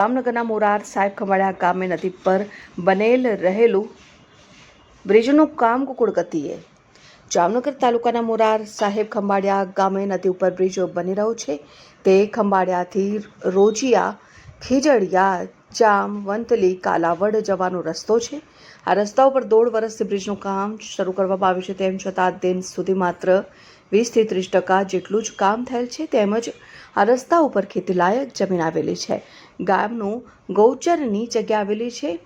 જામનગરના મોરાર સાહેબ ખંભાળિયા ગામે નદી પર બનેલ રહેલું બ્રિજનું કામ કુકુડ ગતિએ. જામનગર તાલુકાના મોરાર સાહેબ ખંભાળિયા ગામે નદી ઉપર બ્રિજો બની રહ્યો છે. તે ખંભાળિયાથી રોજિયા ખીજડિયા જામ વંતલી કાલાવડ જવાનો રસ્તો છે. આ રસ્તા ઉપર દોઢ વર્ષથી બ્રિજનું કામ શરૂ કરવામાં આવ્યું છે. તેમ છતાં દિન સુધી માત્ર વીસથી ત્રીસ ટકા જેટલું જ કામ થયેલ છે. તેમજ આ રસ્તા ઉપર ખેતીલાયક જમીન આવેલી છે. ગામનું ગૌચરની જગ્યા આવેલી છે.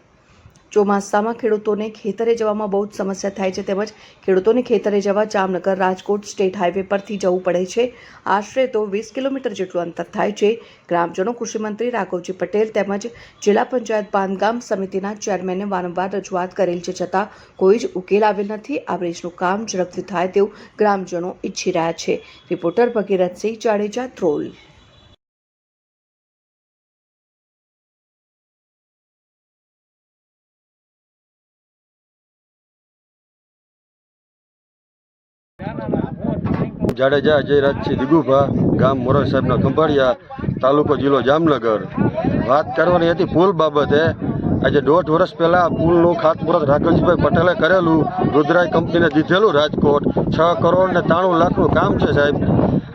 ચોમાસામાં ખેડૂતોને ખેતરે જવામાં બહુ જ સમસ્યા થાય છે તેમજ ખેડૂતોને ખેતરે જવા જામનગર રાજકોટ સ્ટેટ હાઈવે પરથી જવું પડે છે. આશરે તો વીસ કિલોમીટર જેટલું અંતર થાય છે. ગ્રામજનો, કૃષિમંત્રી રાઘવજી પટેલ તેમજ જિલ્લા પંચાયત બાંધકામ સમિતિના ચેરમેને વારંવાર રજૂઆત કરેલ છે છતાં કોઈ જ ઉકેલ આવેલ નથી. આ બ્રિજનું કામ ઝડપથી થાય તેવું ગ્રામજનો ઈચ્છી રહ્યા છે. રિપોર્ટર ભગીરથસિંહ જાડેજા, ધ્રોલ. જાડેજા અજયરાજસિંહ દિગુભા, ગામ મોરાર સાહેબના ખંભાળિયા, તાલુકો જિલ્લો જામનગર. વાત કરવાની હતી પુલ બાબતે આજે દોઢ વર્ષ પહેલાં પુલનું ખાતમુહૂર્ત રાઘવજીભાઈ પટેલે કરેલું, રુદ્રાય કંપનીને દીધેલું રાજકોટ. છ કરોડ ને ત્રાણું લાખનું કામ છે સાહેબ.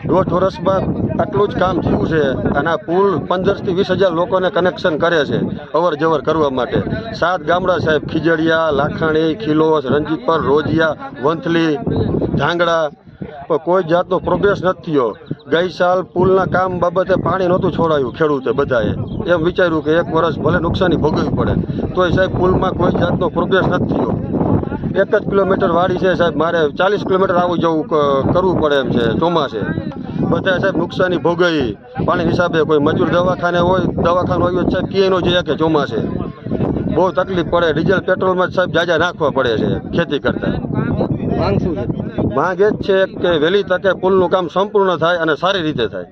દોઢ વર્ષમાં આટલું જ કામ થયું છે અને આ પુલ પંદરથી વીસ હજાર લોકોને કનેક્શન કરે છે અવર જવર કરવા માટે. સાત ગામડા સાહેબ, ખીજડીયા, લાખાણી, ખીલોસ, રંજીતપર, રોજિયા, વંથલી, ધાંગડા. કોઈ જાતનો પ્રોગ્રેસ નથી થયો. ગઈ સાલ પુલના કામ બાબતે પાણી નહોતું છોડાયું ખેડૂતે બધાએ. એમ વિચાર્યું કે એક વર્ષ ભલે નુકસાની ભોગવવી પડે, તોય સાહેબ પુલમાં કોઈ જાતનો પ્રોગ્રેસ નથી થયો. એક જ કિલોમીટર વાળી છે સાહેબ, મારે ચાલીસ કિલોમીટર આવું જવું કરવું પડે એમ છે, ચોમાસે. બધા સાહેબ નુકસાની ભોગવી. પાણી હિસાબે કોઈ મજૂર દવાખાને હોય, દવાખાનું હોય સાહેબ ક્યાંય નો જઈએ કે ચોમાસે. બહુ તકલીફ પડે, ડીઝલ, પેટ્રોલમાં સાહેબ જાજા નાખવા પડે છે ખેતી કરતાં. માંગ શું છે. માંગ એ જ છે કે વહેલી તકે પુલનું કામ સંપૂર્ણ થાય અને સારી રીતે થાય.